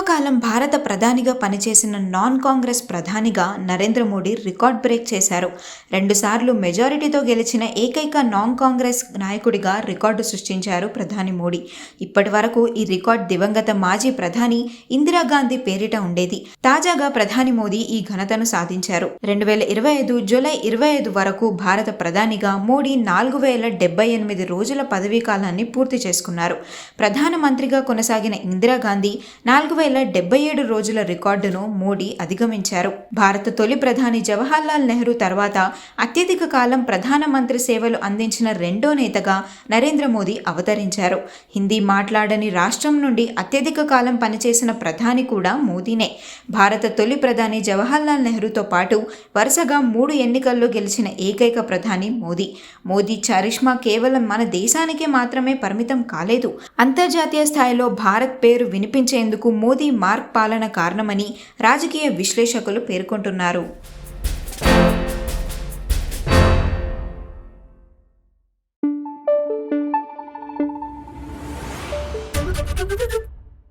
కాలం భారత ప్రధానిగా పనిచేసిన నాన్ కాంగ్రెస్ ప్రధానిగా నరేంద్ర మోడీ రికార్డ్ బ్రేక్ చేశారు. రెండుసార్లు మెజారిటీతో గెలిచిన ఏకైక నాన్ కాంగ్రెస్ నాయకుడిగా రికార్డు సృష్టించారు ప్రధాని మోడీ. ఇప్పటి వరకు ఈ రికార్డ్ దివంగత మాజీ ప్రధాని ఇందిరాగాంధీ పేరిట ఉండేది. తాజాగా ప్రధాని మోదీ ఈ ఘనతను సాధించారు. రెండు వేల ఇరవై ఐదు జూలై ఇరవై ఐదు వరకు భారత ప్రధానిగా మోడీ నాలుగు వేల డెబ్బై ఎనిమిది రోజుల పదవీ కాలాన్ని పూర్తి చేసుకున్నారు. ప్రధానమంత్రిగా కొనసాగిన ఇందిరాగాంధీ నాలుగు వేల డెబ్బై ఏడు రోజుల రికార్డును మోడీ అధిగమించారు. భారత తొలి ప్రధాని జవహర్లాల్ నెహ్రూ తర్వాత అత్యధిక కాలం ప్రధానమంత్రి సేవలు అందించిన రెండో నేతగా నరేంద్ర మోదీ అవతరించారు. హిందీ మాట్లాడని రాష్ట్రం నుండి అత్యధిక కాలం పనిచేసిన ప్రధాని కూడా మోదీనే. భారత తొలి ప్రధాని జవహర్లాల్ నెహ్రూతో పాటు వరుసగా మూడు ఎన్నికల్లో గెలిచిన ఏకైక ప్రధాని మోదీ. మోదీ చరిష్మా కేవలం మన దేశానికే మాత్రమే పరిమితం కాలేదు. అంతర్జాతీయ స్థాయిలో భారత్ పేరు వినిపించేందుకు మోదీ మార్క్ పాలన కారణమని రాజకీయ విశ్లేషకులు పేర్కొంటున్నారు